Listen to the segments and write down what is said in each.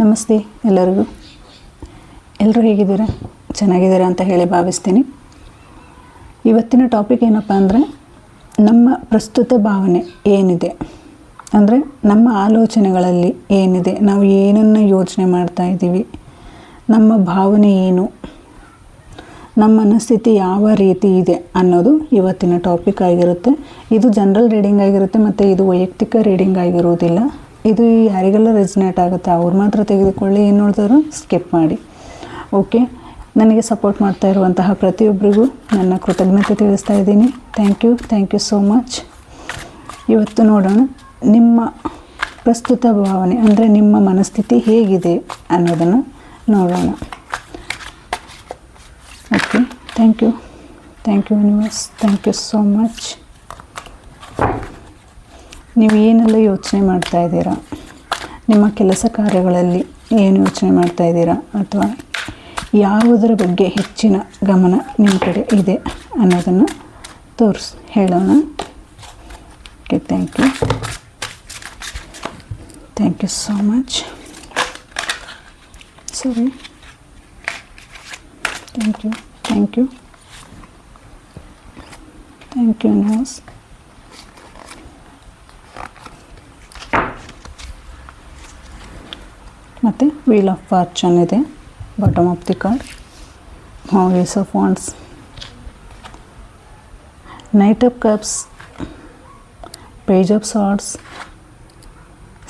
ನಮಸ್ತೆ ಎಲ್ಲರಿಗೂ. ಎಲ್ಲರೂ ಹೇಗಿದ್ದೀರಾ? ಚೆನ್ನಾಗಿದ್ದೀರಾ ಅಂತ ಹೇಳಿ ಭಾವಿಸ್ತೀನಿ. ಇವತ್ತಿನ ಟಾಪಿಕ್ ಏನಪ್ಪ ಅಂದರೆ ನಮ್ಮ ಪ್ರಸ್ತುತ ಭಾವನೆ ಏನಿದೆ? ಅಂದರೆ ನಮ್ಮ ಆಲೋಚನೆಗಳಲ್ಲಿ ಏನಿದೆ? ನಾವು ಏನನ್ನು ಯೋಚನೆ ಮಾಡ್ತಾ ಇದ್ದೀವಿ? ನಮ್ಮ ಭಾವನೆ ಏನು? ನಮ್ಮ ಮನಸ್ಥಿತಿ ಯಾವ ರೀತಿ ಇದೆ ಅನ್ನೋದು ಇವತ್ತಿನ ಟಾಪಿಕ್ ಆಗಿರುತ್ತೆ. ಇದು ಜನರಲ್ ರೀಡಿಂಗ್ ಆಗಿರುತ್ತೆ, ಮತ್ತು ಇದು ವೈಯಕ್ತಿಕ ರೀಡಿಂಗ್ ಆಗಿರುವುದಿಲ್ಲ ಇದು ಯಾರಿಗೆಲ್ಲ ರೆಸಿನೇಟ್ ಆಗುತ್ತೆ. ಅವ್ರು ಮಾತ್ರ ತೆಗೆದುಕೊಳ್ಳಿ ಏನು ನೋಡಿದ್ರು ಸ್ಕಿಪ್ ಮಾಡಿ. ಓಕೆ ನನಗೆ ಸಪೋರ್ಟ್ ಮಾಡ್ತಾ ಇರುವಂತಹ ಪ್ರತಿಯೊಬ್ಬರಿಗೂ ನನ್ನ ಕೃತಜ್ಞತೆ ತಿಳಿಸ್ತಾ ಇದ್ದೀನಿ. Thank you thank you so much ಇವತ್ತು ನೋಡೋಣ, ನಿಮ್ಮ ಪ್ರಸ್ತುತ ಭಾವನೆ, ಅಂದರೆ ನಿಮ್ಮ ಮನಸ್ಥಿತಿ ಹೇಗಿದೆ ಅನ್ನೋದನ್ನು ನೋಡೋಣ. Okay thank you thank you universe thank you so much ನೀವು ಏನೆಲ್ಲ ಯೋಚನೆ ಮಾಡ್ತಾ ಇದ್ದೀರಾ? ನಿಮ್ಮ ಕೆಲಸ ಕಾರ್ಯಗಳಲ್ಲಿ ಏನು ಯೋಚನೆ ಮಾಡ್ತಾ ಇದ್ದೀರಾ? ಅಥವಾ ಯಾವುದರ ಬಗ್ಗೆ ಹೆಚ್ಚಿನ ಗಮನ ನಿಮ್ಮ ಕಡೆ ಇದೆ ಅನ್ನೋದನ್ನು ತೋರಿಸ್, ಹೇಳೋಣ. Okay thank you thank you so much ಸರಿ thank you thank you thank you news ಮತ್ತು ವೀಲ್ ಆಫ್ ಫಾರ್ಚೂನ್ ಇದೆ bottom of the card ace of wands knight of cups page of swords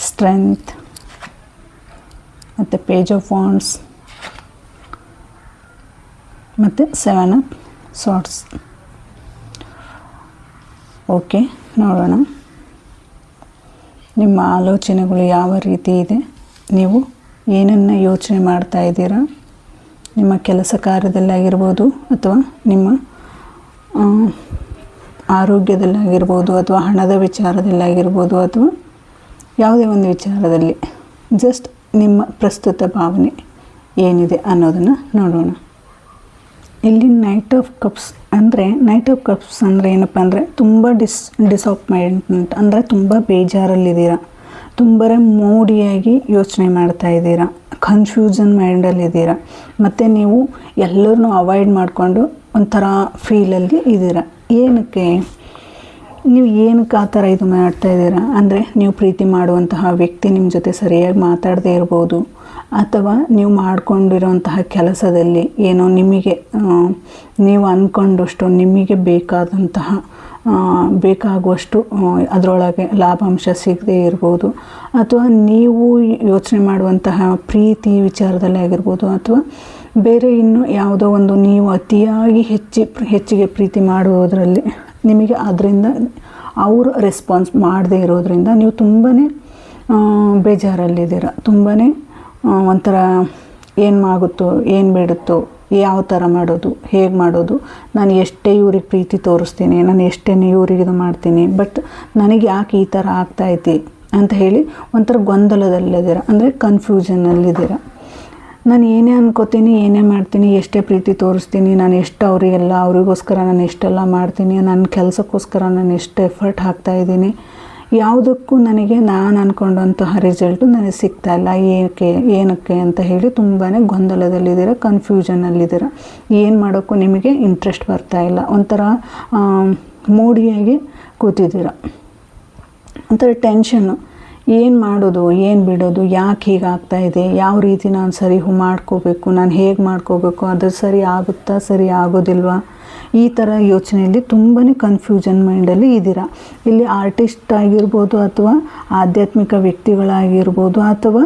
strength ಮತ್ತು page of wands ಮತ್ತು seven of swords okay ನೋಡೋಣ. ನಿಮ್ಮ ಆಲೋಚನೆಗಳು ಯಾವ ರೀತಿ ಇದೆ? ನೀವು ಏನನ್ನು ಯೋಚನೆ ಮಾಡ್ತಾ ಇದ್ದೀರಾ? ನಿಮ್ಮ ಕೆಲಸ ಕಾರ್ಯದಲ್ಲಾಗಿರ್ಬೋದು ಅಥವಾ ನಿಮ್ಮ ಆರೋಗ್ಯದಲ್ಲಾಗಿರ್ಬೋದು ಅಥವಾ ಹಣದ ವಿಚಾರದಲ್ಲಾಗಿರ್ಬೋದು ಅಥವಾ ಯಾವುದೇ ಒಂದು ವಿಚಾರದಲ್ಲಿ ಜಸ್ಟ್ ನಿಮ್ಮ ಪ್ರಸ್ತುತ ಭಾವನೆ ಏನಿದೆ ಅನ್ನೋದನ್ನು ನೋಡೋಣ. ಇಲ್ಲಿ ನೈಟ್ ಆಫ್ ಕಪ್ಸ್ ಅಂದರೆ ನೈಟ್ ಆಫ್ ಕಪ್ಸ್ ಅಂದರೆ ಏನಪ್ಪ ಅಂದರೆ ತುಂಬ ಡಿಸ್ ಡಿಸಪಾಯಿಂಟ್ಮೆಂಟ್ ಅಂದರೆ ತುಂಬ ಬೇಜಾರಲ್ಲಿದ್ದೀರಾ. ತುಂಬ ಮೂಡಿಯಾಗಿ ಯೋಚನೆ ಮಾಡ್ತಾ ಇದ್ದೀರಾ? ಕನ್ಫ್ಯೂಷನ್ ಮೈಂಡಲ್ಲಿದ್ದೀರಾ ಮತ್ತು ನೀವು ಎಲ್ಲರನ್ನೂ ಅವಾಯ್ಡ್ ಮಾಡಿಕೊಂಡು ಒಂಥರ ಫೀಲಲ್ಲಿ ಇದ್ದೀರಾ? ಏನಕ್ಕೆ? ನೀವು ಏನಕ್ಕೆ ಆ ಥರ ಇದು ಮಾಡ್ತಾ ಇದ್ದೀರಾ? ಅಂದರೆ ನೀವು ಪ್ರೀತಿ ಮಾಡುವಂತಹ ವ್ಯಕ್ತಿ ನಿಮ್ಮ ಜೊತೆ ಸರಿಯಾಗಿ ಮಾತಾಡದೇ ಇರ್ಬೋದು, ಅಥವಾ ನೀವು ಮಾಡಿಕೊಂಡಿರೋಂತಹ ಕೆಲಸದಲ್ಲಿ ಏನೋ ನಿಮಗೆ ನೀವು ಅಂದ್ಕೊಂಡಷ್ಟು ನಿಮಗೆ ಬೇಕಾದಂತಹ ಬೇಕಾಗುವಷ್ಟು ಅದರೊಳಗೆ ಲಾಭಾಂಶ ಸಿಗದೇ ಇರ್ಬೋದು. ಅಥವಾ ನೀವು ಯೋಚನೆ ಮಾಡುವಂತಹ ಪ್ರೀತಿ ವಿಚಾರದಲ್ಲಿ ಆಗಿರ್ಬೋದು, ಅಥವಾ ಬೇರೆ ಇನ್ನು ಯಾವುದೋ ಒಂದು ನೀವು ಅತಿಯಾಗಿ ಹೆಚ್ಚಿ, ಹೆಚ್ಚಿಗೆ ಪ್ರೀತಿ ಮಾಡುವುದರಲ್ಲಿ ನಿಮಗೆ ಅದರಿಂದ ಅವರು ರೆಸ್ಪಾನ್ಸ್ ಮಾಡದೇ ಇರೋದರಿಂದ ನೀವು ತುಂಬಾ ಬೇಜಾರಲ್ಲಿದ್ದೀರ. ತುಂಬಾ ಒಂಥರ ಏನು ಆಗುತ್ತೋ ಏನು ಬೇಡುತ್ತೋ ಯಾವ ಥರ ಮಾಡೋದು, ಹೇಗೆ ಮಾಡೋದು, ನಾನು ಎಷ್ಟೇ ಇವ್ರಿಗೆ ಪ್ರೀತಿ ತೋರಿಸ್ತೀನಿ, ನಾನು ಎಷ್ಟೇ ಇವ್ರಿಗೆ ಇದು ಮಾಡ್ತೀನಿ ಬಟ್ ನನಗೆ ಯಾಕೆ ಈ ಥರ ಆಗ್ತಾಯಿದೆ ಅಂತ ಹೇಳಿ ಒಂಥರ ಗೊಂದಲದಲ್ಲಿದ್ದೀರ, ಅಂದರೆ ಕನ್ಫ್ಯೂಷನಲ್ಲಿದ್ದೀರ ನಾನು ಏನೇ ಅನ್ಕೋತೀನಿ, ಏನೇ ಮಾಡ್ತೀನಿ, ಎಷ್ಟೇ ಪ್ರೀತಿ ತೋರಿಸ್ತೀನಿ, ನಾನು ಎಷ್ಟು ಅವರಿಗೆಲ್ಲ, ಅವರಿಗೋಸ್ಕರ ನಾನು ಎಷ್ಟೆಲ್ಲ ಮಾಡ್ತೀನಿ, ನನ್ನ ಕೆಲಸಕ್ಕೋಸ್ಕರ ನಾನು ಎಷ್ಟು ಎಫರ್ಟ್ ಹಾಕ್ತಾ ಇದ್ದೀನಿ ಯಾವುದಕ್ಕೂ ನನಗೆ ನಾನು ಅಂದ್ಕೊಂಡಂತಹ ರಿಸಲ್ಟು ನನಗೆ ಸಿಗ್ತಾ ಇಲ್ಲ. ಏಕೆ, ಏನಕ್ಕೆ ಅಂತ ಹೇಳಿ ತುಂಬಾ ಗೊಂದಲದಲ್ಲಿದ್ದೀರ ಕನ್ಫ್ಯೂಷನಲ್ಲಿದ್ದೀರ ಏನು ಮಾಡೋಕ್ಕೂ ನಿಮಗೆ ಇಂಟ್ರೆಸ್ಟ್ ಬರ್ತಾ ಇಲ್ಲ. ಒಂಥರ ಮೂಡಿಯಾಗಿ ಕೂತಿದ್ದೀರ. ಒಂಥರ ಟೆನ್ಷನ್ನು ಏನು ಮಾಡೋದು, ಏನು ಬಿಡೋದು, ಯಾಕೆ ಹೀಗಾಗ್ತಾ ಇದೆ, ಯಾವ ರೀತಿ ನಾನು ಸರಿ ಮಾಡ್ಕೋಬೇಕು, ನಾನು ಹೇಗೆ ಮಾಡ್ಕೋಬೇಕು, ಅದು ಸರಿ ಆಗುತ್ತಾ, ಸರಿ ಆಗೋದಿಲ್ವಾ? ಈ ಥರ ಯೋಚನೆಯಲ್ಲಿ ತುಂಬಾ ಕನ್ಫ್ಯೂಷನ್ ಮೈಂಡಲ್ಲಿ ಇದ್ದೀರಾ? ಇಲ್ಲಿ ಆರ್ಟಿಸ್ಟ್ ಆಗಿರ್ಬೋದು ಅಥವಾ ಆಧ್ಯಾತ್ಮಿಕ ವ್ಯಕ್ತಿಗಳಾಗಿರ್ಬೋದು ಅಥವಾ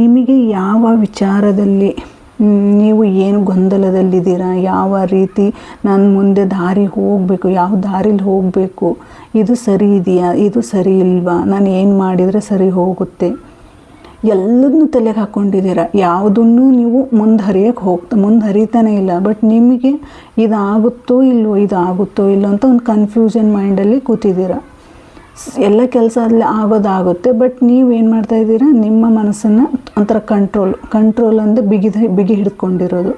ನಿಮಗೆ ಯಾವ ವಿಚಾರದಲ್ಲಿ ನೀವು ಏನು ಗೊಂದಲದಲ್ಲಿದ್ದೀರಾ? ಯಾವ ರೀತಿ ನಾನು ಮುಂದೆ ದಾರಿ ಹೋಗಬೇಕು, ಯಾವ ದಾರಿಲಿ ಹೋಗಬೇಕು? ಇದು ಸರಿ ಇದೆಯಾ? ಇದು ಸರಿ ಇಲ್ವಾ? ನಾನು ಏನು ಮಾಡಿದರೆ ಸರಿ ಹೋಗುತ್ತೆ? ಎಲ್ಲದನ್ನೂ ತಲೆಗೆ ಹಾಕ್ಕೊಂಡಿದ್ದೀರ ಯಾವುದನ್ನು ನೀವು ಮುಂದೆ ಹೋಗ್ತ ಹೋಗ್ತಾ ಮುಂದೆ ಹರಿತಾನೆ ಇಲ್ಲ. ಬಟ್ ನಿಮಗೆ ಇದಾಗುತ್ತೋ ಇಲ್ಲವೋ ಇದಾಗುತ್ತೋ ಇಲ್ಲೋ ಅಂತ ಒಂದು ಕನ್ಫ್ಯೂಷನ್ ಮೈಂಡಲ್ಲಿ ಕೂತಿದ್ದೀರ? ಎಲ್ಲ ಕೆಲಸ ಅಲ್ಲಿ ಆಗೋದಾಗುತ್ತೆ. ಬಟ್ ನೀವೇನು ಏನು ಮಾಡ್ತಾ ಇದ್ದೀರಾ? ನಿಮ್ಮ ಮನಸ್ಸನ್ನು ಒಂಥರ ಕಂಟ್ರೋಲ್ ಕಂಟ್ರೋಲ್ ಅಂದರೆ ಬಿಗಿದ, ಬಿಗಿ ಹಿಡ್ಕೊಂಡಿರೋದು.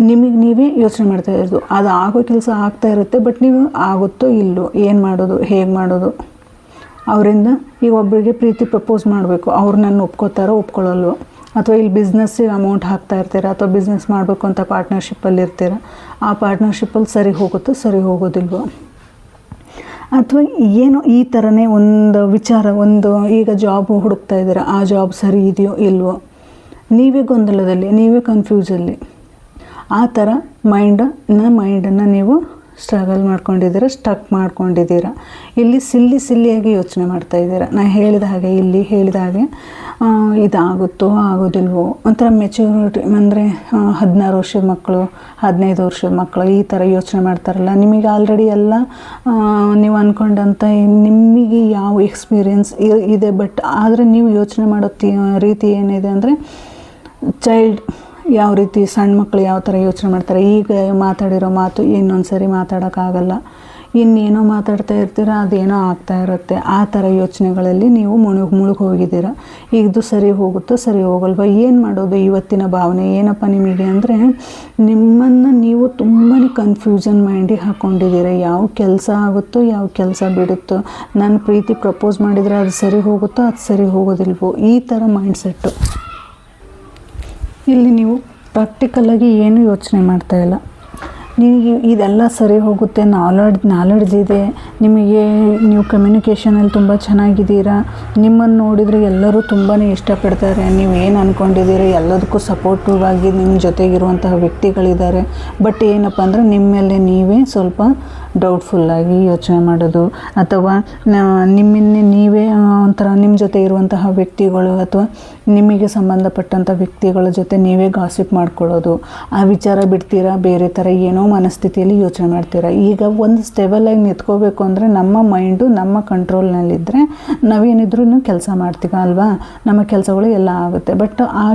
ನಿಮಗೆ ನೀವೇ ಯೋಚನೆ ಮಾಡ್ತಾ ಇರೋದು. ಅದು ಆಗೋ ಕೆಲಸ ಆಗ್ತಾ ಇರುತ್ತೆ ಬಟ್ ನೀವು ಆಗುತ್ತೋ ಇಲ್ಲೋ ಏನು ಮಾಡೋದು, ಹೇಗೆ ಮಾಡೋದು? ಅವರಿಂದ ಈಗ ಒಬ್ಬರಿಗೆ ಪ್ರೀತಿ ಪ್ರಪೋಸ್ ಮಾಡಬೇಕು. ಅವ್ರು ನನ್ನ ಒಪ್ಕೋತಾರೋ ಒಪ್ಕೊಳ್ಳಲ್ವೋ? ಅಥವಾ ಇಲ್ಲಿ ಬಿಸ್ನೆಸ್ಸಿಗೆ ಅಮೌಂಟ್ ಹಾಕ್ತಾ ಇರ್ತೀರ? ಅಥವಾ ಬಿಸ್ನೆಸ್ ಮಾಡಬೇಕು ಅಂತ ಪಾರ್ಟ್ನರ್ಶಿಪ್ಪಲ್ಲಿ ಇರ್ತೀರ? ಆ ಪಾರ್ಟ್ನರ್ಶಿಪ್ಪಲ್ಲಿ ಸರಿ ಹೋಗುತ್ತೋ, ಸರಿ ಹೋಗೋದಿಲ್ವೋ? ಅಥವಾ ಏನು ಈ ಥರನೇ ಒಂದು ವಿಚಾರ, ಒಂದು ಈಗ ಜಾಬ್ ಹುಡುಕ್ತಾ ಇದ್ದೀರ? ಆ ಜಾಬ್ ಸರಿ ಇದೆಯೋ, ಇಲ್ವೋ? ನೀವೇ ಗೊಂದಲದಲ್ಲಿ, ನೀವೇ ಕನ್ಫ್ಯೂಸಲ್ಲಿ ಆ ಥರ ಮೈಂಡನ್ನ ಮೈಂಡನ್ನು ನೀವು ಸ್ಟ್ರಗಲ್ ಮಾಡ್ಕೊಂಡಿದ್ದೀರ ಸ್ಟಕ್ ಮಾಡ್ಕೊಂಡಿದ್ದೀರ? ಇಲ್ಲಿ ಸಿಲ್ಲಿ ಸಿಲ್ಲಿಯಾಗಿ ಯೋಚನೆ ಮಾಡ್ತಾ ಇದ್ದೀರ? ನಾನು ಹೇಳಿದ ಹಾಗೆ, ಇಲ್ಲಿ ಹೇಳಿದ ಹಾಗೆ ಇದಾಗುತ್ತೋ ಆಗೋದಿಲ್ವೋ? ಒಂಥರ ಮೆಚೂರಿಟಿ ಅಂದರೆ ಹದಿನಾರು ವರ್ಷದ ಮಕ್ಕಳು, ಹದಿನೈದು ವರ್ಷದ ಮಕ್ಕಳು ಈ ಥರ ಯೋಚನೆ ಮಾಡ್ತಾರಲ್ಲ? ನಿಮಗೆ ಆಲ್ರೆಡಿ ಎಲ್ಲ ನೀವು ಅಂದ್ಕೊಂಡಂಥ ನಿಮಗೆ ಯಾವ ಎಕ್ಸ್ಪೀರಿಯನ್ಸ್ ಇದೆ? ಬಟ್ ಆದರೆ ನೀವು ಯೋಚನೆ ಮಾಡೋ ರೀತಿ ಏನಿದೆ ಅಂದರೆ ಚೈಲ್ಡ್ ಯಾವ ರೀತಿ ಸಣ್ಣ ಮಕ್ಕಳು ಯಾವ ಥರ ಯೋಚನೆ ಮಾಡ್ತಾರೆ? ಈಗ ಮಾತಾಡಿರೋ ಮಾತು ಇನ್ನೊಂದು ಸರಿ ಮಾತಾಡೋಕ್ಕಾಗಲ್ಲ. ಇನ್ನೇನೋ ಮಾತಾಡ್ತಾ ಇರ್ತೀರ, ಅದೇನೋ ಆಗ್ತಾ ಇರುತ್ತೆ. ಆ ಥರ ಯೋಚನೆಗಳಲ್ಲಿ ನೀವು ಮುಳುಗ್ ಮುಳುಗಿ ಹೋಗಿದ್ದೀರ? ಇದು ಸರಿ ಹೋಗುತ್ತೋ, ಸರಿ ಹೋಗಲ್ವಾ, ಏನು ಮಾಡೋದು ಇವತ್ತಿನ ಭಾವನೆ? ಏನಪ್ಪ ನಿಮಗೆ ಅಂದರೆ, ನಿಮ್ಮನ್ನು ನೀವು ತುಂಬಾ ಕನ್ಫ್ಯೂಷನ್ ಮೈಂಡಿಗೆ ಹಾಕ್ಕೊಂಡಿದ್ದೀರ ಯಾವ ಕೆಲಸ ಆಗುತ್ತೋ, ಯಾವ ಕೆಲಸ ಬಿಡುತ್ತೋ. ನಾನು ಪ್ರೀತಿ ಪ್ರಪೋಸ್ ಮಾಡಿದರೆ ಅದು ಸರಿ ಹೋಗುತ್ತೋ, ಅದು ಸರಿ ಹೋಗೋದಿಲ್ವೋ. ಈ ಥರ ಮೈಂಡ್ಸೆಟ್ಟು ಇಲ್ಲಿ ನೀವು ಪ್ರಾಕ್ಟಿಕಲ್ಲಾಗಿ ಏನು ಯೋಚನೆ ಮಾಡ್ತಾ ಇಲ್ಲ. ನಿಮಗೆ ಇದೆಲ್ಲ ಸರಿ ಹೋಗುತ್ತೆ ನಾಲೆಡ್ಜ್ ನಾಲೆಡ್ಜ್ ಇದೆ, ನಿಮಗೆ ನೀವು ಕಮ್ಯುನಿಕೇಷನಲ್ಲಿ ತುಂಬ ಚೆನ್ನಾಗಿದ್ದೀರಾ, ನಿಮ್ಮನ್ನು ನೋಡಿದರೆ ಎಲ್ಲರೂ ತುಂಬಾ ಇಷ್ಟಪಡ್ತಾರೆ, ನೀವು ಏನು ಅಂದ್ಕೊಂಡಿದ್ದೀರಿ ಎಲ್ಲದಕ್ಕೂ ಸಪೋರ್ಟಿವ್ ಆಗಿ ನಿಮ್ಮ ಜೊತೆಗಿರುವಂತಹ ವ್ಯಕ್ತಿಗಳಿದ್ದಾರೆ ಬಟ್ ಏನಪ್ಪ ಅಂದರೆ ನಿಮ್ಮ ಮೇಲೆ ನೀವೇ ಸ್ವಲ್ಪ ಡೌಟ್ಫುಲ್ಲಾಗಿ ಯೋಚನೆ ಮಾಡೋದು ಅಥವಾ ನಿಮ್ಮನ್ನೇ ನೀವೇ ಒಂಥರ ನಿಮ್ಮ ಜೊತೆ ಇರುವಂತಹ ವ್ಯಕ್ತಿಗಳು ಅಥವಾ ನಿಮಗೆ ಸಂಬಂಧಪಟ್ಟಂಥ ವ್ಯಕ್ತಿಗಳ ಜೊತೆ ನೀವೇ ಗಾಸಿಪ್ ಮಾಡ್ಕೊಳ್ಳೋದು, ಆ ವಿಚಾರ ಬಿಡ್ತೀರಾ, ಬೇರೆ ಥರ ಏನೋ ಮನಸ್ಥಿತಿಯಲ್ಲಿ ಯೋಚನೆ ಮಾಡ್ತೀರಾ? ಈಗ ಒಂದು ಸ್ಟೆಬಲಾಗಿ ನಿಂತ್ಕೋಬೇಕು ಅಂದರೆ ನಮ್ಮ ಮೈಂಡು ನಮ್ಮ ಕಂಟ್ರೋಲ್ನಲ್ಲಿದ್ದರೆ ನಾವೇನಿದ್ರೂ ಕೆಲಸ ಮಾಡ್ತೀವಿ ಅಲ್ವಾ? ನಮ್ಮ ಕೆಲಸಗಳು ಎಲ್ಲ ಆಗುತ್ತೆ. ಬಟ್ ಆ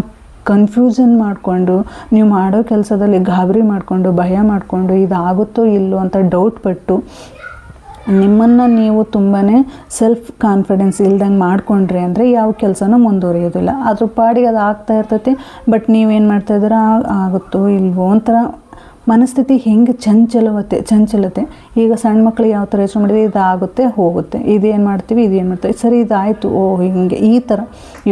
ಕನ್ಫ್ಯೂಷನ್ ಮಾಡಿಕೊಂಡು, ನೀವು ಮಾಡೋ ಕೆಲಸದಲ್ಲಿ ಗಾಬರಿ ಮಾಡಿಕೊಂಡು, ಭಯ ಮಾಡಿಕೊಂಡು ಇದಾಗುತ್ತೋ ಇಲ್ಲೋ ಅಂತ ಡೌಟ್ ಪಟ್ಟು, ನಿಮ್ಮನ್ನು ನೀವು ತುಂಬಾ ಸೆಲ್ಫ್ ಕಾನ್ಫಿಡೆನ್ಸ್ ಇಲ್ದಂಗೆ ಮಾಡಿಕೊಂಡ್ರಿ ಅಂದರೆ ಯಾವ ಕೆಲಸನೂ ಮುಂದುವರಿಯೋದಿಲ್ಲ. ಅದ್ರ ಪಾಡಿಗೆ ಅದು ಆಗ್ತಾ ಇರ್ತೈತಿ ಬಟ್ ನೀವೇನು ಮಾಡ್ತಾ ಇದ್ದೀರಾ? ಆಗುತ್ತೋ ಇಲ್ವೋ ಒಂಥರ ಮನಸ್ಥಿತಿ ಹೆಂಗೆ ಚಂಚಲವತೆ ಚಂಚಲತೆ ಈಗ ಸಣ್ಣ ಮಕ್ಕಳು ಯಾವ ಥರ ಯೋಚನೆ ಮಾಡಿದ್ರೆ ಇದಾಗುತ್ತೆ, ಹೋಗುತ್ತೆ. ಇದೇನು ಮಾಡ್ತೀವಿ ಇದೇನು ಮಾಡ್ತೀವಿ. ಸರಿ, ಇದಾಯಿತು. ಓ, ಹಿಂಗೆ ಈ ಥರ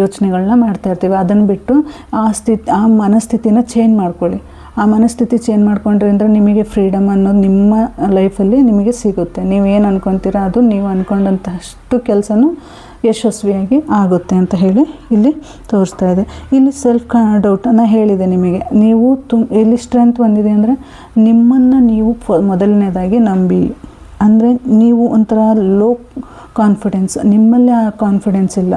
ಯೋಚನೆಗಳನ್ನ ಮಾಡ್ತಾ ಇರ್ತೀವಿ. ಅದನ್ನು ಬಿಟ್ಟು ಆ ಸ್ಥಿತಿ ಆ ಮನಸ್ಥಿತಿನ ಚೇಂಜ್ ಮಾಡ್ಕೊಳ್ಳಿ. ಆ ಮನಸ್ಥಿತಿ ಚೇಂಜ್ ಮಾಡ್ಕೊಂಡ್ರೆ ಅಂದರೆ ನಿಮಗೆ ಫ್ರೀಡಮ್ ಅನ್ನೋದು ನಿಮ್ಮ ಲೈಫಲ್ಲಿ ನಿಮಗೆ ಸಿಗುತ್ತೆ. ನೀವೇನು ಅಂದ್ಕೊತೀರ ಅದು, ನೀವು ಅಂದ್ಕೊಂಡಂತಷ್ಟು ಕೆಲಸನೂ ಯಶಸ್ವಿಯಾಗಿ ಆಗುತ್ತೆ ಅಂತ ಹೇಳಿ ಇಲ್ಲಿ ತೋರಿಸ್ತಾ ಇದೆ. ಇಲ್ಲಿ ಸೆಲ್ಫ್ ಕಾ ಡೌಟ್ ನಾನು ಹೇಳಿದೆ ನಿಮಗೆ. ನೀವು ತುಮ್ ಇಲ್ಲಿ ಸ್ಟ್ರೆಂತ್ ಬಂದಿದೆ ಅಂದರೆ ನಿಮ್ಮನ್ನು ನೀವು ಮೊದಲನೇದಾಗಿ ನಂಬಿ. ಅಂದರೆ ನೀವು ಒಂಥರ ಲೋ ಕಾನ್ಫಿಡೆನ್ಸ್ ನಿಮ್ಮಲ್ಲಿ ಆ ಕಾನ್ಫಿಡೆನ್ಸ್ ಇಲ್ಲ.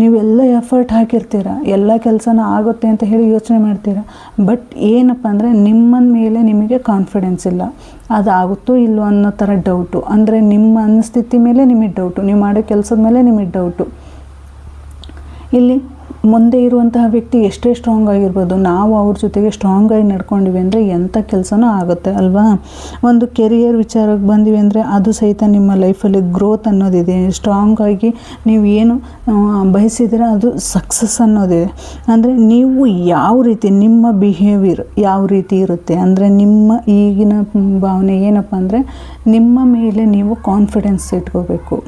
ನೀವೆಲ್ಲ ಎಫರ್ಟ್ ಹಾಕಿರ್ತೀರ, ಎಲ್ಲ ಕೆಲಸನ ಆಗುತ್ತೆ ಅಂತ ಹೇಳಿ ಯೋಚನೆ ಮಾಡ್ತೀರ? ಬಟ್ ಏನಪ್ಪ ಅಂದರೆ ನಿಮ್ಮ ಮೇಲೆ ನಿಮಗೆ ಕಾನ್ಫಿಡೆನ್ಸ್ ಇಲ್ಲ. ಅದಾಗುತ್ತೋ ಇಲ್ಲೋ ಅನ್ನೋ ಥರ ಡೌಟು ಅಂದರೆ ನಿಮ್ಮ ಅನಸ್ಥಿತಿ ಮೇಲೆ ನಿಮಗೆ ಡೌಟು ನೀವು ಮಾಡೋ ಕೆಲಸದ ಮೇಲೆ ನಿಮಗೆ ಡೌಟು ಇಲ್ಲಿ ಮುಂದೆ ಇರುವಂತಹ ವ್ಯಕ್ತಿ ಎಷ್ಟೇ ಸ್ಟ್ರಾಂಗ್ ಆಗಿರ್ಬೋದು, ನಾವು ಅವ್ರ ಜೊತೆಗೆ ಸ್ಟ್ರಾಂಗ್ ಆಗಿ ನಡ್ಕೊಂಡಿವಿ ಅಂದರೆ ಎಂಥ ಕೆಲಸನೂ ಆಗುತ್ತೆ ಅಲ್ವಾ? ಒಂದು ಕೆರಿಯರ್ ವಿಚಾರಕ್ಕೆ ಬಂದಿವಿ ಅಂದರೆ ಅದು ಸಹಿತ ನಿಮ್ಮ ಲೈಫಲ್ಲಿ ಗ್ರೋತ್ ಅನ್ನೋದಿದೆ. ಸ್ಟ್ರಾಂಗ್ ಆಗಿ ನೀವು ಏನು ಬಯಸಿದರೆ ಅದು ಸಕ್ಸಸ್ ಅನ್ನೋದಿದೆ ಅಂದರೆ ನೀವು ಯಾವ ರೀತಿ, ನಿಮ್ಮ ಬಿಹೇವಿಯರ್ ಯಾವ ರೀತಿ ಇರುತ್ತೆ? ಅಂದರೆ ನಿಮ್ಮ ಈಗಿನ ಭಾವನೆ ಏನಪ್ಪ ಅಂದರೆ ನಿಮ್ಮ ಮೇಲೆ ನೀವು ಕಾನ್ಫಿಡೆನ್ಸ್ ಇಟ್ಕೋಬೇಕು.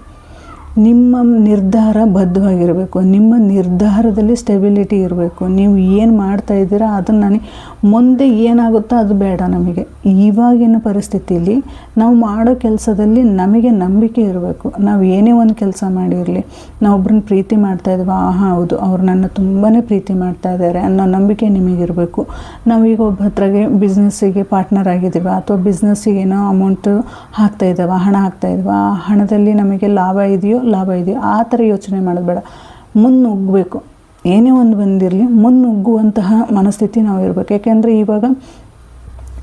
ನಿಮ್ಮ ನಿರ್ಧಾರ ಬದ್ಧವಾಗಿರಬೇಕು. ನಿಮ್ಮ ನಿರ್ಧಾರದಲ್ಲಿ ಸ್ಟೆಬಿಲಿಟಿ ಇರಬೇಕು. ನೀವು ಏನು ಮಾಡ್ತಾ ಇದ್ದೀರಾ ಅದನ್ನು ನನಗೆ ಮುಂದೆ ಏನಾಗುತ್ತೋ ಅದು ಬೇಡ ನಮಗೆ. ಇವಾಗಿನ ಪರಿಸ್ಥಿತಿಯಲ್ಲಿ ನಾವು ಮಾಡೋ ಕೆಲಸದಲ್ಲಿ ನಮಗೆ ನಂಬಿಕೆ ಇರಬೇಕು. ನಾವು ಏನೇ ಒಂದು ಕೆಲಸ ಮಾಡಿರಲಿ, ನಾವು ಒಬ್ರನ್ನ ಪ್ರೀತಿ ಮಾಡ್ತಾ ಇದ್ವಾ ಆ ಹೌದು, ಅವ್ರು ನನ್ನ ತುಂಬಾ ಪ್ರೀತಿ ಮಾಡ್ತಾ ಇದ್ದಾರೆ ಅನ್ನೋ ನಂಬಿಕೆ ನಿಮಗಿರಬೇಕು. ನಾವೀಗ ಒಬ್ಬ ಹತ್ರಗೆ ಬಿಸ್ನೆಸ್ಸಿಗೆ ಪಾರ್ಟ್ನರ್ ಆಗಿದ್ದೀವ ಅಥವಾ ಬಿಸ್ನೆಸ್ಸಿಗೆ ಏನೋ ಅಮೌಂಟು ಹಾಕ್ತಾ ಇದ್ದಾವ, ಹಣ ಹಾಕ್ತಾ ಇದ್ವಾ ಆ ಹಣದಲ್ಲಿ ನಮಗೆ ಲಾಭ ಇದೆಯೋ ಲಾಭ ಇದೆಯೋ ಆ ಥರ ಯೋಚನೆ ಮಾಡೋದು ಬೇಡ. ಮುನ್ನುಗ್ಗಬೇಕು. ಏನೇ ಒಂದು ಬಂದಿರಲಿ ಮುನ್ನುಗ್ಗುವಂತಹ ಮನಸ್ಥಿತಿ ನಾವು ಇರಬೇಕು. ಯಾಕೆಂದರೆ ಇವಾಗ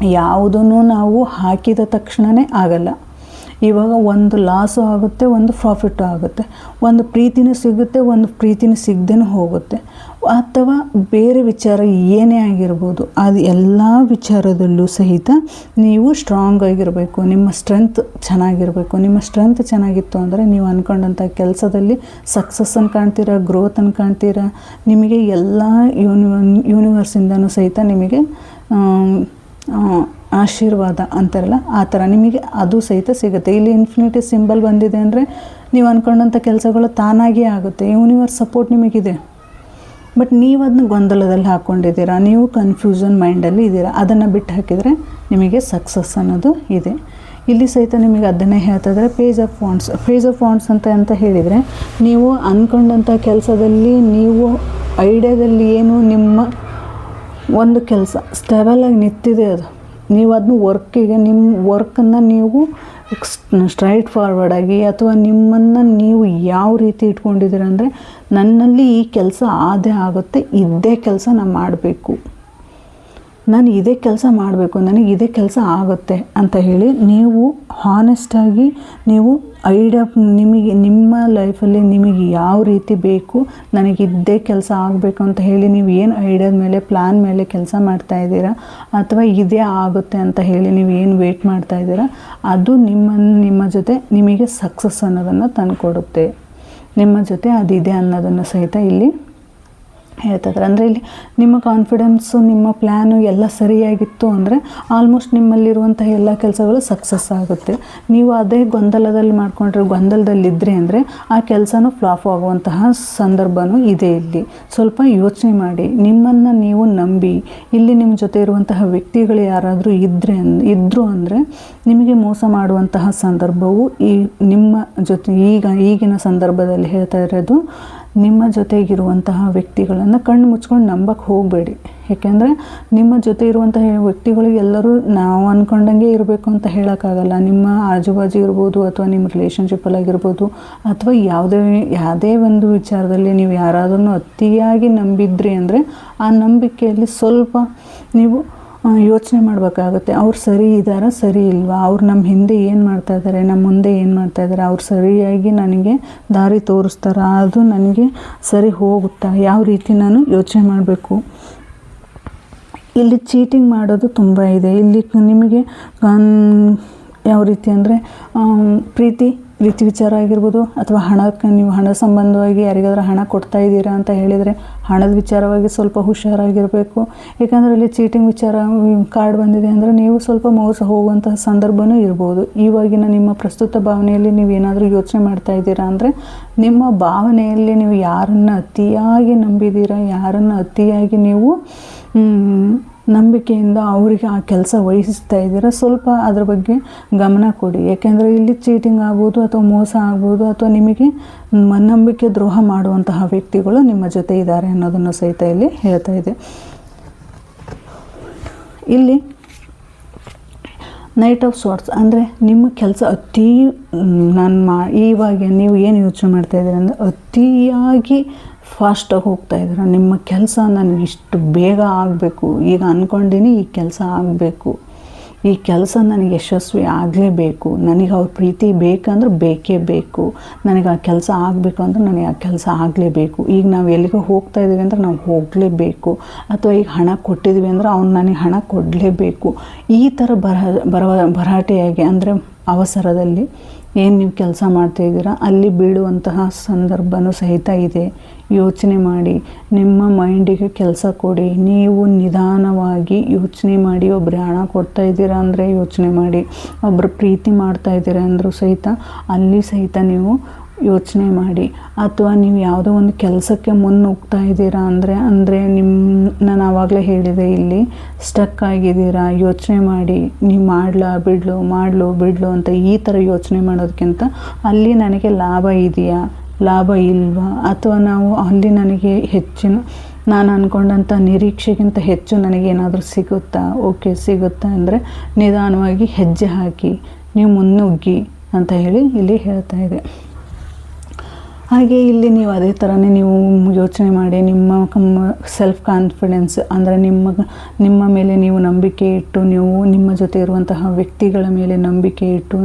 ಯಾವುದನ್ನು ನಾವು ಹಾಕಿದ ತಕ್ಷಣವೇ ಆಗಲ್ಲ. ಇವಾಗ ಒಂದು ಲಾಸು ಆಗುತ್ತೆ, ಒಂದು ಪ್ರಾಫಿಟ್ಟು ಆಗುತ್ತೆ. ಒಂದು ಪ್ರೀತಿನೂ ಸಿಗುತ್ತೆ, ಒಂದು ಪ್ರೀತಿನೂ ಸಿಗದೇನೂ ಹೋಗುತ್ತೆ. ಅಥವಾ ಬೇರೆ ವಿಚಾರ ಏನೇ ಆಗಿರ್ಬೋದು, ಅದು ಎಲ್ಲ ವಿಚಾರದಲ್ಲೂ ಸಹಿತ ನೀವು ಸ್ಟ್ರಾಂಗ್ ಆಗಿರಬೇಕು. ನಿಮ್ಮ ಸ್ಟ್ರೆಂತ್ ಚೆನ್ನಾಗಿರಬೇಕು. ನಿಮ್ಮ ಸ್ಟ್ರೆಂತ್ ಚೆನ್ನಾಗಿತ್ತು ಅಂದರೆ ನೀವು ಅಂದ್ಕೊಂಡಂಥ ಕೆಲಸದಲ್ಲಿ ಸಕ್ಸಸ್ಸನ್ನು ಕಾಣ್ತೀರಾ ಗ್ರೋತನ್ನು ಕಾಣ್ತೀರಾ? ನಿಮಗೆ ಎಲ್ಲ ಯೂನಿ ಯೂನಿವರ್ಸಿಂದನೂ ಸಹಿತ ನಿಮಗೆ ಆಶೀರ್ವಾದ ಅಂತಾರಲ್ಲ, ಆ ಥರ ನಿಮಗೆ ಅದು ಸಹಿತ ಸಿಗುತ್ತೆ. ಇಲ್ಲಿ ಇನ್ಫಿನಿಟಿ ಸಿಂಬಲ್ ಬಂದಿದೆ ಅಂದರೆ ನೀವು ಅಂದ್ಕೊಂಡಂಥ ಕೆಲಸಗಳು ತಾನಾಗಿಯೇ ಆಗುತ್ತೆ. Universe support ನಿಮಗಿದೆ. ಬಟ್ ನೀವು ಅದನ್ನ ಗೊಂದಲದಲ್ಲಿ ಹಾಕ್ಕೊಂಡಿದ್ದೀರಾ ನೀವು ಕನ್ಫ್ಯೂಷನ್ ಮೈಂಡಲ್ಲಿ ಇದ್ದೀರಾ? ಅದನ್ನು ಬಿಟ್ಟು ಹಾಕಿದರೆ ನಿಮಗೆ ಸಕ್ಸಸ್ ಅನ್ನೋದು ಇದೆ. ಇಲ್ಲಿ ಸಹಿತ ನಿಮಗೆ ಅದನ್ನೇ ಹೇಳ್ತಾ page of wands page of wands ಅಂತ ಅಂತ ಹೇಳಿದರೆ ನೀವು ಅಂದ್ಕೊಂಡಂಥ ಕೆಲಸದಲ್ಲಿ ನೀವು ಐಡಿಯಾದಲ್ಲಿ ಏನು ನಿಮ್ಮ ಒಂದು ಕೆಲಸ ಸ್ಟೆಬಲಾಗಿ ನಿಂತಿದೆ ಅದು. ನೀವು ಅದನ್ನ ವರ್ಕಿಗೆ ನಿಮ್ಮ ವರ್ಕನ್ನು ನೀವು ಸ್ಟ್ರೈಟ್ ಫಾರ್ವರ್ಡಾಗಿ ಅಥವಾ ನಿಮ್ಮನ್ನು ನೀವು ಯಾವ ರೀತಿ ಇಟ್ಕೊಂಡಿದ್ದೀರ ಅಂದರೆ ನನ್ನಲ್ಲಿ ಈ ಕೆಲಸ ಆದೇ ಆಗುತ್ತೆ, ಇದೇ ಕೆಲಸ ನಾನು ಮಾಡಬೇಕು. ನಾನು ಇದೇ ಕೆಲಸ ಮಾಡಬೇಕು, ನನಗೆ ಇದೇ ಕೆಲಸ ಆಗುತ್ತೆ ಅಂತ ಹೇಳಿ ನೀವು ಹಾನೆಸ್ಟಾಗಿ ನೀವು ಐಡಿಯಾ ನಿಮಗೆ, ನಿಮ್ಮ ಲೈಫಲ್ಲಿ ನಿಮಗೆ ಯಾವ ರೀತಿ ಬೇಕು ನನಗೆ ಇದ್ದೇ ಕೆಲಸ ಆಗಬೇಕು ಅಂತ ಹೇಳಿ ನೀವು ಏನು ಐಡಿಯಾದ ಮೇಲೆ ಪ್ಲ್ಯಾನ್ ಮೇಲೆ ಕೆಲಸ ಮಾಡ್ತಾ ಇದ್ದೀರಾ, ಅಥವಾ ಇದೇ ಆಗುತ್ತೆ ಅಂತ ಹೇಳಿ ನೀವು ಏನು ವೇಟ್ ಮಾಡ್ತಾ ಇದ್ದೀರಾ, ಅದು ನಿಮ್ಮ ನಿಮ್ಮ ಜೊತೆ ನಿಮಗೆ ಸಕ್ಸಸ್ ಅನ್ನೋದನ್ನು ತಂದುಕೊಡುತ್ತೆ. ನಿಮ್ಮ ಜೊತೆ ಅದಿದೆ ಅನ್ನೋದನ್ನು ಸಹಿತ ಇಲ್ಲಿ ಹೇಳ್ತಿದ್ದಾರೆ ಅಂದರೆ ಇಲ್ಲಿ ನಿಮ್ಮ ಕಾನ್ಫಿಡೆನ್ಸು ನಿಮ್ಮ ಪ್ಲ್ಯಾನು ಎಲ್ಲ ಸರಿಯಾಗಿತ್ತು ಅಂದರೆ ಆಲ್ಮೋಸ್ಟ್ ನಿಮ್ಮಲ್ಲಿರುವಂತಹ ಎಲ್ಲ ಕೆಲಸಗಳು ಸಕ್ಸಸ್ ಆಗುತ್ತೆ. ನೀವು ಅದೇ ಗೊಂದಲದಲ್ಲಿ ಮಾಡಿಕೊಂಡ್ರೆ ಗೊಂದಲದಲ್ಲಿದ್ದರೆ ಅಂದರೆ ಆ ಕೆಲಸನೂ ಫ್ಲಾಪ್ ಆಗುವಂತಹ ಸಂದರ್ಭವೂ ಇದೆ ಇಲ್ಲಿ. ಸ್ವಲ್ಪ ಯೋಚನೆ ಮಾಡಿ, ನಿಮ್ಮನ್ನು ನೀವು ನಂಬಿ, ಇಲ್ಲಿ ನಿಮ್ಮ ಜೊತೆ ಇರುವಂತಹ ವ್ಯಕ್ತಿಗಳು ಯಾರಾದರೂ ಇದ್ದರೆ ಇದ್ದರು ಅಂದರೆ ನಿಮಗೆ ಮೋಸ ಮಾಡುವಂತಹ ಸಂದರ್ಭವು ಈ ನಿಮ್ಮ ಜೊತೆ ಈಗ, ಈಗಿನ ಸಂದರ್ಭದಲ್ಲಿ ಹೇಳ್ತಾ ಇರೋದು ನಿಮ್ಮ ಜೊತೆಗಿರುವಂತಹ ವ್ಯಕ್ತಿಗಳನ್ನು ಕಣ್ಣು ಮುಚ್ಕೊಂಡು ನಂಬಕ್ಕೆ ಹೋಗಬೇಡಿ. ಏಕೆಂದರೆ ನಿಮ್ಮ ಜೊತೆ ಇರುವಂತಹ ವ್ಯಕ್ತಿಗಳು ಎಲ್ಲರೂ ನಾವು ಅಂದ್ಕೊಂಡಂಗೆ ಇರಬೇಕು ಅಂತ ಹೇಳೋಕ್ಕಾಗಲ್ಲ. ನಿಮ್ಮ ಆಜು ಬಾಜು ಇರ್ಬೋದು ಅಥವಾ ನಿಮ್ಮ ರಿಲೇಷನ್ಶಿಪ್ಪಲ್ಲಾಗಿರ್ಬೋದು ಅಥವಾ ಯಾವುದೇ ಯಾವುದೇ ಒಂದು ವಿಚಾರದಲ್ಲಿ ನೀವು ಯಾರಾದ್ರೂ ಅತಿಯಾಗಿ ನಂಬಿದ್ರಿ ಅಂದರೆ ಆ ನಂಬಿಕೆಯಲ್ಲಿ ಸ್ವಲ್ಪ ನೀವು ಯೋಚನೆ ಮಾಡಬೇಕಾಗುತ್ತೆ. ಅವ್ರು ಸರಿ ಇದ್ದಾರಾ ಸರಿ ಇಲ್ವಾ? ಅವ್ರು ನಮ್ಮ ಹಿಂದೆ ಏನು ಮಾಡ್ತಾ ಇದ್ದಾರೆ ನಮ್ಮ ಮುಂದೆ ಏನು ಮಾಡ್ತಾ ಇದ್ದಾರೆ ಅವ್ರು ಸರಿಯಾಗಿ ನನಗೆ ದಾರಿ ತೋರಿಸ್ತಾರಾ? ಅದು ನನಗೆ ಸರಿ ಹೋಗುತ್ತಾ? ಯಾವ ರೀತಿ ನಾನು ಯೋಚನೆ ಮಾಡಬೇಕು? ಇಲ್ಲಿ ಚೀಟಿಂಗ್ ಮಾಡೋದು ತುಂಬ ಇದೆ. ಇಲ್ಲಿ ನಿಮಗೆ ಯಾವ ರೀತಿ ಅಂದರೆ ಪ್ರೀತಿ ಪ್ರೀತಿ ವಿಚಾರ ಆಗಿರ್ಬೋದು ಅಥವಾ ಹಣಕ್ಕೆ ನೀವು ಹಣ ಸಂಬಂಧವಾಗಿ ಯಾರಿಗಾದ್ರೂ ಹಣ ಕೊಡ್ತಾ ಇದ್ದೀರಾ ಅಂತ ಹೇಳಿದರೆ ಹಣದ ವಿಚಾರವಾಗಿ ಸ್ವಲ್ಪ ಹುಷಾರಾಗಿರಬೇಕು. ಯಾಕಂದರೆ ಇಲ್ಲಿ ಚೀಟಿಂಗ್ ವಿಚಾರ ಕಾರ್ಡ್ ಬಂದಿದೆ ಅಂದರೆ ನೀವು ಸ್ವಲ್ಪ ಮೋಸ ಹೋಗುವಂತಹ ಸಂದರ್ಭವೂ ಇರ್ಬೋದು. ಇವಾಗಿನ ನಿಮ್ಮ ಪ್ರಸ್ತುತ ಭಾವನೆಯಲ್ಲಿ ನೀವು ಏನಾದರೂ ಯೋಚನೆ ಮಾಡ್ತಾ ಇದ್ದೀರಾ ಅಂದರೆ ನಿಮ್ಮ ಭಾವನೆಯಲ್ಲಿ ನೀವು ಯಾರನ್ನು ಅತಿಯಾಗಿ ನಂಬಿದ್ದೀರಾ, ಯಾರನ್ನು ಅತಿಯಾಗಿ ನೀವು ನಂಬಿಕೆಯಿಂದ ಅವರಿಗೆ ಆ ಕೆಲಸ ವಹಿಸ್ತಾ ಇದ್ದೀರಾ? ಸ್ವಲ್ಪ ಅದ್ರ ಬಗ್ಗೆ ಗಮನ ಕೊಡಿ. ಏಕೆಂದರೆ ಇಲ್ಲಿ ಚೀಟಿಂಗ್ ಆಗ್ಬೋದು ಅಥವಾ ಮೋಸ ಆಗ್ಬೋದು ಅಥವಾ ನಿಮಗೆ ನಂಬಿಕೆ ದ್ರೋಹ ಮಾಡುವಂತಹ ವ್ಯಕ್ತಿಗಳು ನಿಮ್ಮ ಜೊತೆ ಇದ್ದಾರೆ ಅನ್ನೋದನ್ನು ಸಹಿತ ಇಲ್ಲಿ ಹೇಳ್ತಾ ಇದೆ. ಇಲ್ಲಿ ನೈಟ್ ಆಫ್ ಸ್ವಾಟ್ಸ್ ಅಂದರೆ ನಿಮ್ಮ ಕೆಲಸ ಅತಿ ನಾನು ಮಾ ಇವಾಗ ನೀವು ಏನು ಯೋಚನೆ ಮಾಡ್ತಾ ಇದ್ದೀರಿ ಅಂದರೆ ಅತಿಯಾಗಿ ಫಾಸ್ಟಾಗಿ ಹೋಗ್ತಾ ಇದ್ದೀರ. ನಿಮ್ಮ ಕೆಲಸ ನನಗೆ ಇಷ್ಟು ಬೇಗ ಆಗಬೇಕು. ಈಗ ಅಂದ್ಕೊಂಡಿನಿ ಈ ಕೆಲಸ ಆಗಬೇಕು. ಈ ಕೆಲಸ ನನಗೆ ಯಶಸ್ವಿ ಆಗಲೇಬೇಕು. ನನಗೆ ಅವ್ರ ಪ್ರೀತಿ ಬೇಕಂದ್ರೆ ಬೇಕೇ ಬೇಕು. ನನಗೆ ಆ ಕೆಲಸ ಆಗಬೇಕು ಅಂದ್ರೆ ನನಗೆ ಆ ಕೆಲಸ ಆಗಲೇಬೇಕು. ಈಗ ನಾವು ಎಲ್ಲಿಗೆ ಹೋಗ್ತಾ ಇದ್ದೀವಿ ಅಂದ್ರೆ ನಾವು ಹೋಗಲೇಬೇಕು. ಅಥವಾ ಈಗ ಹಣ ಕೊಟ್ಟಿದ್ವಿ ಅಂದ್ರೆ ಅವ್ನು ನನಗೆ ಹಣ ಕೊಡಲೇಬೇಕು. ಈ ಥರ ಬರ ಬರವ ಭರಾಟೆಯಾಗಿ ಅಂದರೆ ಅವಸರದಲ್ಲಿ ಏನು ನೀವು ಕೆಲಸ ಮಾಡ್ತಾಯಿದ್ದೀರಾ ಅಲ್ಲಿ ಬೀಳುವಂತಹ ಸಂದರ್ಭನೂ ಸಹಿತ ಇದೆ. ಯೋಚನೆ ಮಾಡಿ, ನಿಮ್ಮ ಮೈಂಡಿಗೆ ಕೆಲಸ ಕೊಡಿ. ನೀವು ನಿಧಾನವಾಗಿ ಯೋಚನೆ ಮಾಡಿ ಒಬ್ಬರು ಹಣ ಕೊಡ್ತಾ ಇದ್ದೀರಾ ಅಂದರೆ ಯೋಚನೆ ಮಾಡಿ. ಒಬ್ಬರು ಪ್ರೀತಿ ಮಾಡ್ತಾ ಇದ್ದೀರಾ ಅಂದರೂ ಸಹಿತ, ಅಲ್ಲಿ ಸಹಿತ ನೀವು ಯೋಚನೆ ಮಾಡಿ. ಅಥವಾ ನೀವು ಯಾವುದೋ ಒಂದು ಕೆಲಸಕ್ಕೆ ಮುನ್ನುಗ್ತಾ ಇದ್ದೀರಾ ಅಂದರೆ ಅಂದರೆ ನಿಮ್ಮ ನಾನು ಆವಾಗಲೇ ಹೇಳಿದೆ, ಇಲ್ಲಿ ಸ್ಟಕ್ ಆಗಿದ್ದೀರಾ? ಯೋಚನೆ ಮಾಡಿ, ನೀವು ಮಾಡ್ಲಾ, ಬಿಡ್ಲು, ಮಾಡಲು, ಬಿಡ್ಲು ಅಂತ ಈ ಥರ ಯೋಚನೆ ಮಾಡೋದಕ್ಕಿಂತ ಅಲ್ಲಿ ನನಗೆ ಲಾಭ ಇದೆಯಾ? ಲಾಭ ಇಲ್ವಾ? ಅಥವಾ ನಾವು ಅಲ್ಲಿ ನನಗೆ ಹೆಚ್ಚಿನ, ನಾನು ಅಂದ್ಕೊಂಡಂಥ ನಿರೀಕ್ಷೆಗಿಂತ ಹೆಚ್ಚು ನನಗೇನಾದರೂ ಸಿಗುತ್ತಾ? ಓಕೆ, ಸಿಗುತ್ತಾ ಅಂದರೆ ನಿಧಾನವಾಗಿ ಹೆಜ್ಜೆ ಹಾಕಿ, ನೀವು ಮುನ್ನುಗ್ಗಿ ಅಂತ ಹೇಳಿ ಇಲ್ಲಿ ಹೇಳ್ತಾ ಇದೆ. ಹಾಗೆ ಇಲ್ಲಿ ನೀವು ಅದೇ ಥರನೇ ನೀವು ಯೋಚನೆ ಮಾಡಿ ನಿಮ್ಮ ಸೆಲ್ಫ್ ಕಾನ್ಫಿಡೆನ್ಸ್ ಅಂದರೆ ನಿಮ್ಮ ನಿಮ್ಮ ಮೇಲೆ ನೀವು ನಂಬಿಕೆ ಇಟ್ಟು, ನೀವು ನಿಮ್ಮ ಜೊತೆ ಇರುವಂತಹ ವ್ಯಕ್ತಿಗಳ ಮೇಲೆ ನಂಬಿಕೆ ಇಟ್ಟು,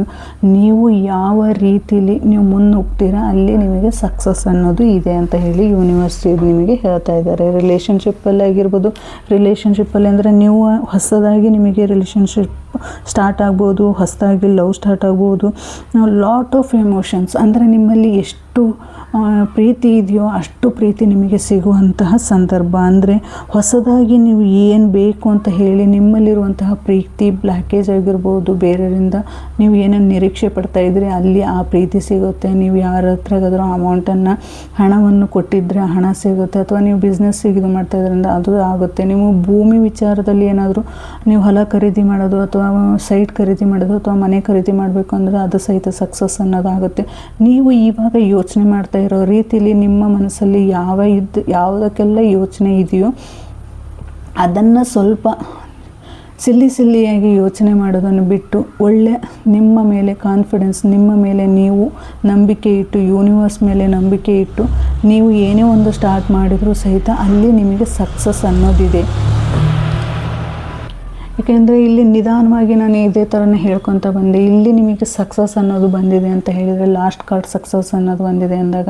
ನೀವು ಯಾವ ರೀತಿಲಿ ನೀವು ಮುನ್ನುಗ್ತೀರಾ ಅಲ್ಲಿ ನಿಮಗೆ ಸಕ್ಸಸ್ ಅನ್ನೋದು ಇದೆ ಅಂತ ಹೇಳಿ ಯೂನಿವರ್ಸಿಟಿ ನಿಮಗೆ ಹೇಳ್ತಾ ಇದ್ದಾರೆ. ರಿಲೇಷನ್ಶಿಪ್ಪಲ್ಲಿ ಆಗಿರ್ಬೋದು ರಿಲೇಷನ್ಶಿಪ್ಪಲ್ಲಿ ಅಂದರೆ ನೀವು ಹೊಸದಾಗಿ ನಿಮಗೆ ರಿಲೇಷನ್ಶಿಪ್ ಸ್ಟಾರ್ಟ್ ಆಗ್ಬೋದು, ಹೊಸದಾಗಿ ಲವ್ ಸ್ಟಾರ್ಟ್ ಆಗ್ಬೋದು. ಲಾಟ್ ಆಫ್ ಎಮೋಷನ್ಸ್ ಅಂದರೆ ನಿಮ್ಮಲ್ಲಿ ಎಷ್ಟು ಪ್ರೀತಿ ಇದೆಯೋ, ಅಷ್ಟು ಪ್ರೀತಿ ನಿಮಗೆ ಸಿಗುವಂತಹ ಸಂದರ್ಭ. ಅಂದರೆ ಹೊಸದಾಗಿ ನೀವು ಏನು ಬೇಕು ಅಂತ ಹೇಳಿ ನಿಮ್ಮಲ್ಲಿರುವಂತಹ ಪ್ರೀತಿ ಬ್ಲ್ಯಾಕೇಜ್ ಆಗಿರ್ಬೋದು, ಬೇರೆಯವರಿಂದ ನೀವು ಏನೇನು ನಿರೀಕ್ಷೆ ಪಡ್ತಾ ಇದ್ರೆ ಅಲ್ಲಿ ಆ ಪ್ರೀತಿ ಸಿಗುತ್ತೆ. ನೀವು ಯಾರ ಹತ್ರಗಾದ್ರೂ ಅಮೌಂಟನ್ನು ಹಣವನ್ನು ಕೊಟ್ಟಿದ್ದರೆ ಹಣ ಸಿಗುತ್ತೆ. ಅಥವಾ ನೀವು ಬಿಸ್ನೆಸ್ ಇದು ಮಾಡ್ತಾ ಇದ್ರಿಂದ ಅದು ಆಗುತ್ತೆ. ನೀವು ಭೂಮಿ ವಿಚಾರದಲ್ಲಿ ಏನಾದರೂ ನೀವು ಹೊಲ ಖರೀದಿ ಮಾಡೋದು ಅಥವಾ ಸೈಟ್ ಖರೀದಿ ಮಾಡೋದು ಅಥವಾ ಮನೆ ಖರೀದಿ ಮಾಡಬೇಕು ಅಂದರೆ ಅದು ಸಹಿತ ಸಕ್ಸಸ್ ಅನ್ನೋದಾಗುತ್ತೆ. ನೀವು ಇವಾಗ ಯೋಚನೆ ಮಾಡ್ತಾ ಇರೋ ರೀತಿಲಿ ನಿಮ್ಮ ಮನಸ್ಸಲ್ಲಿ ಯಾವ ಇದ್ದು ಯಾವುದಕ್ಕೆಲ್ಲ ಯೋಚನೆ ಇದೆಯೋ ಅದನ್ನು ಸ್ವಲ್ಪ ಸಿಲ್ಲಿ ಸಿಲ್ಲಿಯಾಗಿ ಯೋಚನೆ ಮಾಡೋದನ್ನು ಬಿಟ್ಟು ಒಳ್ಳೆ ನಿಮ್ಮ ಮೇಲೆ ಕಾನ್ಫಿಡೆನ್ಸ್ ನಿಮ್ಮ ಮೇಲೆ ನೀವು ನಂಬಿಕೆ ಇಟ್ಟು ಯೂನಿವರ್ಸ್ ಮೇಲೆ ನಂಬಿಕೆ ಇಟ್ಟು ನೀವು ಏನೇ ಒಂದು ಸ್ಟಾರ್ಟ್ ಮಾಡಿದರೂ ಸಹಿತ ಅಲ್ಲಿ ನಿಮಗೆ ಸಕ್ಸಸ್ ಅನ್ನೋದಿದೆ. ಯಾಕೆಂದರೆ ಇಲ್ಲಿ ನಿಧಾನವಾಗಿ ನಾನು ಇದೇ ಥರನೇ ಹೇಳ್ಕೊತ ಬಂದೆ. ಇಲ್ಲಿ ನಿಮಗೆ ಸಕ್ಸಸ್ ಅನ್ನೋದು ಬಂದಿದೆ ಅಂತ ಹೇಳಿದರೆ ಲಾಸ್ಟ್ ಕಾರ್ಡ್ ಸಕ್ಸಸ್ ಅನ್ನೋದು ಬಂದಿದೆ ಅಂದಾಗ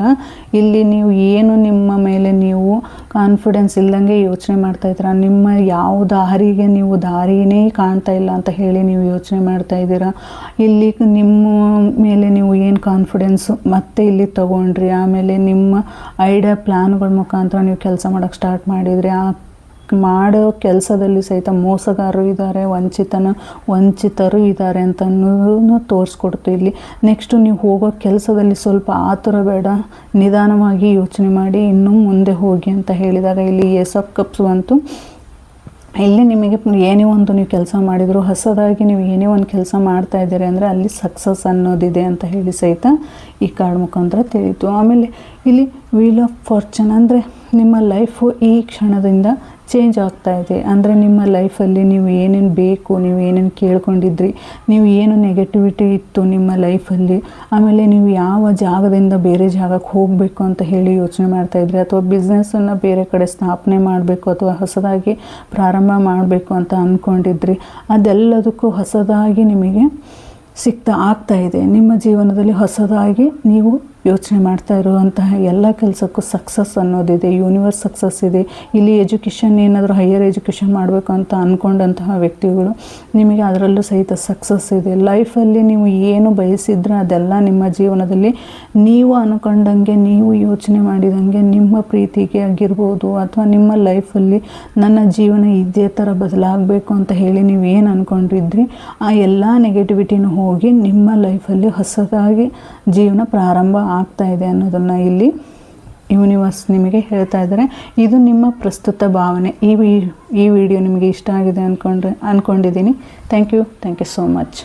ಇಲ್ಲಿ ನೀವು ಏನು ನಿಮ್ಮ ಮೇಲೆ ನೀವು ಕಾನ್ಫಿಡೆನ್ಸ್ ಇಲ್ಲದಂಗೆ ಯೋಚನೆ ಮಾಡ್ತಾ ಇದ್ದೀರಾ? ನಿಮ್ಮ ಯಾವ ದಾರಿಗೆ ನೀವು ದಾರಿನೇ ಕಾಣ್ತಾ ಇಲ್ಲ ಅಂತ ಹೇಳಿ ನೀವು ಯೋಚನೆ ಮಾಡ್ತಾ ಇದ್ದೀರಾ? ಇಲ್ಲಿ ನಿಮ್ಮ ಮೇಲೆ ನೀವು ಏನು ಕಾನ್ಫಿಡೆನ್ಸು ಮತ್ತೆ ಇಲ್ಲಿ ತಗೊಂಡ್ರಿ? ಆಮೇಲೆ ನಿಮ್ಮ ಐಡಿಯಾ ಪ್ಲ್ಯಾನ್ಗಳ ಮುಖಾಂತರ ನೀವು ಕೆಲಸ ಮಾಡೋಕ್ಕೆ ಸ್ಟಾರ್ಟ್ ಮಾಡಿದರೆ? ಆ ಮಾಡೋ ಕೆಲಸದಲ್ಲಿ ಸಹಿತ ಮೋಸಗಾರರು ಇದ್ದಾರೆ, ವಂಚಿತನ, ವಂಚಿತರು ಇದ್ದಾರೆ ಅಂತ ಅನ್ನೋದನ್ನು ತೋರಿಸ್ಕೊಡ್ತು ಇಲ್ಲಿ. ನೆಕ್ಸ್ಟು ನೀವು ಹೋಗೋ ಕೆಲಸದಲ್ಲಿ ಸ್ವಲ್ಪ ಆತುರ ಬೇಡ, ನಿಧಾನವಾಗಿ ಯೋಚನೆ ಮಾಡಿ, ಇನ್ನೂ ಮುಂದೆ ಹೋಗಿ ಅಂತ ಹೇಳಿದಾಗ ಇಲ್ಲಿ ಎಸ್ ಆಫ್ ಕಪ್ಸ್ ಅಂತು ಇಲ್ಲಿ ನಿಮಗೆ ಏನೇ ಒಂದು ನೀವು ಕೆಲಸ ಮಾಡಿದರೂ, ಹೊಸದಾಗಿ ನೀವು ಏನೇ ಒಂದು ಕೆಲಸ ಮಾಡ್ತಾ ಇದ್ದೀರಿ ಅಂದರೆ ಅಲ್ಲಿ ಸಕ್ಸಸ್ ಅನ್ನೋದಿದೆ ಅಂತ ಹೇಳಿ ಸಹಿತ ಈ ಕಾರ್ಡ್ ಮುಖಾಂತರ ತಿಳಿತು ಆಮೇಲೆ ಇಲ್ಲಿ ವೀಲ್ ಆಫ್ ಫಾರ್ಚುನ್ ಅಂದರೆ ನಿಮ್ಮ ಲೈಫು ಈ ಕ್ಷಣದಿಂದ ಚೇಂಜ್ ಆಗ್ತಾ ಇದೆ. ಅಂದರೆ ನಿಮ್ಮ ಲೈಫಲ್ಲಿ ನೀವು ಏನೇನು ಬೇಕು, ನೀವು ಏನೇನು ಕೇಳ್ಕೊಂಡಿದ್ರಿ, ನೀವು ಏನು ನೆಗೆಟಿವಿಟಿ ಇತ್ತು ನಿಮ್ಮ ಲೈಫಲ್ಲಿ ಆಮೇಲೆ ನೀವು ಯಾವ ಜಾಗದಿಂದ ಬೇರೆ ಜಾಗಕ್ಕೆ ಹೋಗಬೇಕು ಅಂತ ಹೇಳಿ ಯೋಚನೆ ಮಾಡ್ತಾ ಇದ್ರಿ? ಅಥವಾ ಬಿಸ್ನೆಸ್ಸನ್ನು ಬೇರೆ ಕಡೆ ಸ್ಥಾಪನೆ ಮಾಡಬೇಕು ಅಥವಾ ಹೊಸದಾಗಿ ಪ್ರಾರಂಭ ಮಾಡಬೇಕು ಅಂತ ಅಂದ್ಕೊಂಡಿದ್ರಿ ಅದೆಲ್ಲದಕ್ಕೂ ಹೊಸದಾಗಿ ನಿಮಗೆ ಸಿಗ್ತಾ ಆಗ್ತಾ ಇದೆ. ನಿಮ್ಮ ಜೀವನದಲ್ಲಿ ಹೊಸದಾಗಿ ನೀವು ಯೋಚನೆ ಮಾಡ್ತಾ ಇರುವಂತಹ ಎಲ್ಲ ಕೆಲಸಕ್ಕೂ ಸಕ್ಸಸ್ ಅನ್ನೋದಿದೆ ಯೂನಿವರ್ಸ್ ಸಕ್ಸಸ್ ಇದೆ. ಇಲ್ಲಿ ಎಜುಕೇಷನ್ ಏನಾದರೂ ಹೈಯರ್ ಎಜುಕೇಷನ್ ಮಾಡಬೇಕು ಅಂತ ಅಂದ್ಕೊಂಡಂತಹ ವ್ಯಕ್ತಿಗಳು ನಿಮಗೆ ಅದರಲ್ಲೂ ಸಹಿತ ಸಕ್ಸಸ್ ಇದೆ. ಲೈಫಲ್ಲಿ ನೀವು ಏನು ಬಯಸಿದ್ರೆ ಅದೆಲ್ಲ ನಿಮ್ಮ ಜೀವನದಲ್ಲಿ ನೀವು ಅನ್ಕೊಂಡಂಗೆ, ನೀವು ಯೋಚನೆ ಮಾಡಿದಂಗೆ, ನಿಮ್ಮ ಪ್ರೀತಿಗೆ ಆಗಿರ್ಬೋದು ಅಥವಾ ನಿಮ್ಮ ಲೈಫಲ್ಲಿ ನನ್ನ ಜೀವನ ಇದೇ ಥರ ಬದಲಾಗಬೇಕು ಅಂತ ಹೇಳಿ ನೀವು ಏನು ಅಂದ್ಕೊಂಡಿದ್ರಿ ಆ ಎಲ್ಲ ನೆಗೆಟಿವಿಟಿನೂ ಹೋಗಿ ನಿಮ್ಮ ಲೈಫಲ್ಲಿ ಹೊಸದಾಗಿ ಜೀವನ ಪ್ರಾರಂಭ ಆಗ್ತಾ ಇದೆ ಅನ್ನೋದನ್ನು ಇಲ್ಲಿ ಯೂನಿವರ್ಸ್ ನಿಮಗೆ ಹೇಳ್ತಾ ಇದ್ದಾರೆ. ಇದು ನಿಮ್ಮ ಪ್ರಸ್ತುತ ಭಾವನೆ. ಈ ವಿ ಈ ವಿಡಿಯೋ ನಿಮಗೆ ಇಷ್ಟ ಆಗಿದೆ ಅಂದ್ಕೊಂಡ್ರೆ ಅಂದ್ಕೊಂಡಿದ್ದೀನಿ thank you thank you so much